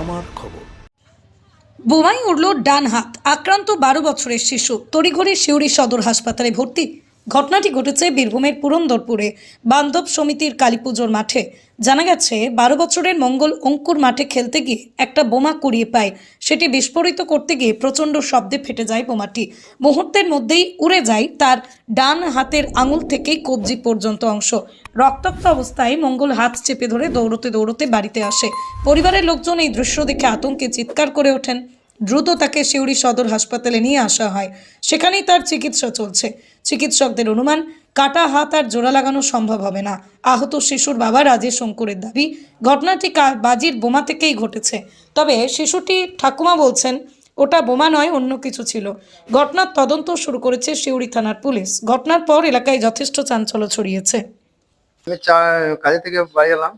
আমার খবর। বোমাই উড়ল ডান হাত আক্রান্ত বারো বছরের শিশু তড়িঘড়ি শিউরি সদর হাসপাতালে ভর্তি। ঘটনাটি ঘটেছে বীরভূমের পুরন্দরপুরে। বান্ধব সমিতির কালীপুজোর মাঠে। জানা গেছে, বারো বছরের মঙ্গল অঙ্কুর মাঠে খেলতে গিয়ে একটা বোমা কুড়িয়ে পায়। সেটি বিস্ফোরিত করতে গিয়ে প্রচণ্ড শব্দে ফেটে যায় বোমাটি। মুহূর্তের মধ্যেই উড়ে যায় তার ডান হাতের আঙুল থেকেই কবজি পর্যন্ত অংশ। রক্তাক্ত অবস্থায় মঙ্গল হাত চেপে ধরে দৌড়তে দৌড়তে বাড়িতে আসে। পরিবারের লোকজন এই দৃশ্য দেখে আতঙ্কে চিৎকার করে ওঠেন। দ্রুত তাকে সিউড়ি সদর হাসপাতালে নিয়ে আসা হয়। সেখানেই তার চিকিৎসা চলছে। চিকিৎসকদের অনুমান, কাটা হাত আর জোড়া লাগানো সম্ভব হবে না। আহত শিশুর বাবা রাজেশ শঙ্করের দাবি, ঘটনাটি বাজির বোমা থেকেই ঘটেছে। তবে শিশুটি ঠাকুমা বলছেন, ওটা বোমা নয়, অন্য কিছু ছিল। ঘটনার তদন্ত শুরু করেছে সিউড়ি থানার পুলিশ। ঘটনার পর এলাকায় যথেষ্ট চাঞ্চল্য ছড়িয়েছে। আমি কাজে থেকে বাড়ি এলাম।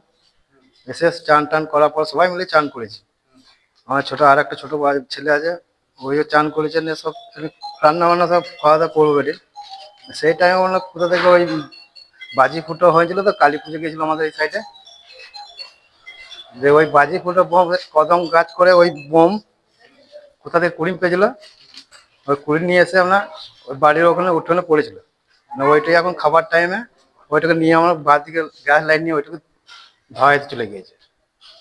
এসে চান টান করার পর সবাই মিলে চান করেছি। আমার ছোট আর একটা ছোট ছেলে আছে, ওইও চান করেছেন এ সব রান্না বান্না সব খাওয়া দাওয়া করব বেটে সেই টাইমে হয় কোথা থেকে ওই বাজি ফুটো হয়েছিল তো কালী পুজো গিয়েছিল আমাদের এই সাইডে যে ওই বাজি ফুটো বোম কদম গাছ করে ওই বোম কোথা থেকে কুড়িম পেয়েছিল ওই কুড়ি নিয়ে এসে আমরা ওই বাড়ির ওখানে উঠোনে পড়েছিল। মানে ওইটাই এখন খাবার টাইমে ওইটাকে নিয়ে আমরা বাদ দিকে গ্যাস লাইন নিয়ে ওইটাকে ধোয়াইতে চলে গিয়েছে।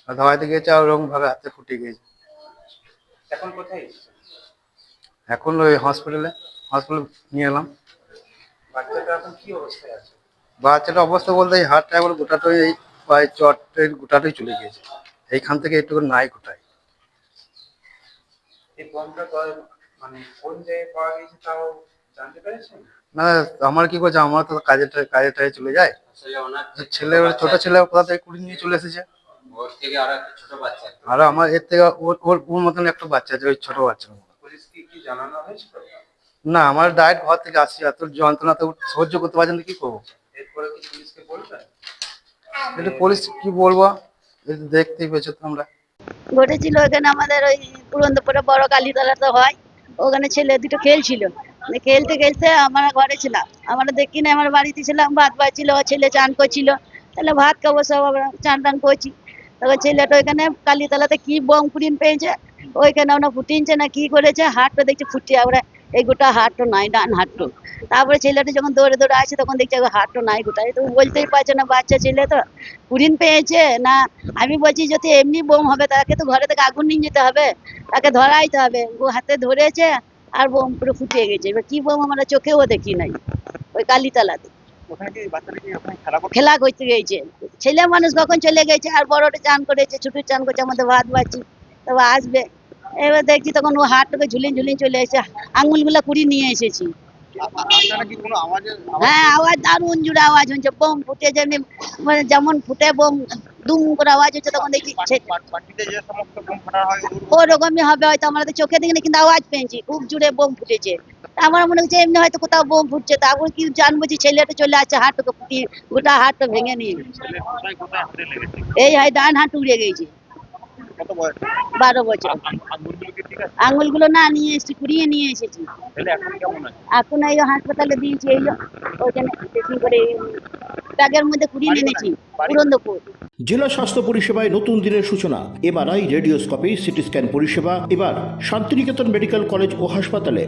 আর ধোয়াইতে গিয়েছে আর ওরকম ভাবে হাতে ফুটে গিয়েছে। এখন কোথায়? এখন ওই হসপিটালে হসপিটালে নিয়ে এলাম। বাচ্চাটা এখন কি অবস্থায় আছে? বাচ্চাটা অবস্থা বলতে এই হাতটা একবার গোটাটাই এই পায়ে চটের গোটাটাই চলে গিয়েছে। এইখান থেকে একটু নাই গোটাই এই বোমটা মানে কোন জায়গায় পাওয়া গেছে তাও জানতে পেরেছেন? না আমার কি করছে আমার তো কাজে টাজে- কাজে টাজে চলে যায়। ছেলে ছোট ছেলে কোথা থেকে কুড়ি নিয়ে চলে এসেছে? ওর থেকে আরও একটা ছোট বাচ্চা আর আমার এর থেকে ওর ওর ওর মতন একটা বাচ্চা আছে ওই ছোট বাচ্চা পুলিশকে কি জানানো হয়েছিল? না আমার ডায়েট ঘর থেকে আসছি এত যন্ত্রণা তো সহ্য করতে পারছেন না কি করব? এটা পুলিশ কি বলব? এটা দেখতেই পেয়েছ তোমরা। ঘটেছিল এখানে আমাদের ওই পুরন্দপুরে বড় কালীতলাতে হয়। ওখানে ছেলে দুটো খেলছিল। খেলতে খেলতে আমরা ঘরে ছিলাম। আমরা দেখি না আমার বাড়িতে ছিলাম ভাত বাড়ছিল ছেলে চান করছিল। তাহলে ভাত খাব সব আমরা চান টান করছি। তখন ছেলেটা ওইখানে কালীতলাতে কি বম ফুটিন পেয়েছে? ওইখানে ওনা ফুটিনছে না কি করেছে? হাটটা দেখছে ফুটিয়ে আমরা এই গোটা হাটটো নাই ডান হাটটো। তারপরে ছেলেটা যখন দৌড়ে দৌড়ে আসে তখন দেখছে হাটটো নাই গোটাই তো বলতেই পারছে না বাচ্চা ছেলে তো ফুটিন পেয়েছে না? আমি বলছি যদি এমনি বোম হবে তাকে তো ঘরে থেকে আগুন নিয়ে যেতে হবে। তাকে ধরাইতে হবে। ও হাতে ধরেছে আর বোম পুরো ফুটিয়ে গেছে। এবার কি বোম আমরা চোখেও দেখি নাই ওই কালীতলাতে। খেলা করতে গেছে। ছেলে মানুষ কখন চলে গেছে? আর বড়টা চান করেছে ছোট চান করছে আমাদের ভাত বাচ্চি তবে আসবে। এবার দেখছি তখন ও হাতটাকে ঝুলিয়ে ঝুলিয়ে চলে এসেছে। আঙুলগুলো কুড়ি নিয়ে এসেছি। হ্যাঁ আওয়াজ দারুণ জুড়ে আওয়াজ হচ্ছে। বোম ফুটে যেমনি মানে যেমন ফুটে বোম দুম করে আওয়াজ হচ্ছে তখন ওর- ওরকমই হবে হয়তো আমরা তো চোখে দেখিনি কিন্তু আওয়াজ পেয়েছি। খুব জুড়ে বোম ফুটেছে। আমার মনে হচ্ছে এমনি হয়তো কোথাও বোম ফুটছে। তারপর কি জানব যে ছেলেটা চলে আসছে হাতটাকে ফুটিয়ে গোটা হাতটা ভেঙে নিয়ে। এই হয় ডান হাত উড়ে গেছে। বারো বছর। আঙ- আঙুলগুলো না নিয়ে এসেছি কুড়িয়ে নিয়ে এসেছি। এখন কেমন আছে? এখন এই হাসপাতালে দিয়েছি এই ওইখানে দেখি করে ব্যাগের মধ্যে কুড়িয়ে এনেছি পুরন্দপুর জেলা স্বাস্থ্য পরিষেবায় নতুন দিনের সূচনা এবার এমআরআই রেডিওস্কোপি সিটি স্ক্যান পরিষেবা এবার শান্তিনিকেতন মেডিকেল কলেজ ও হাসপাতালে।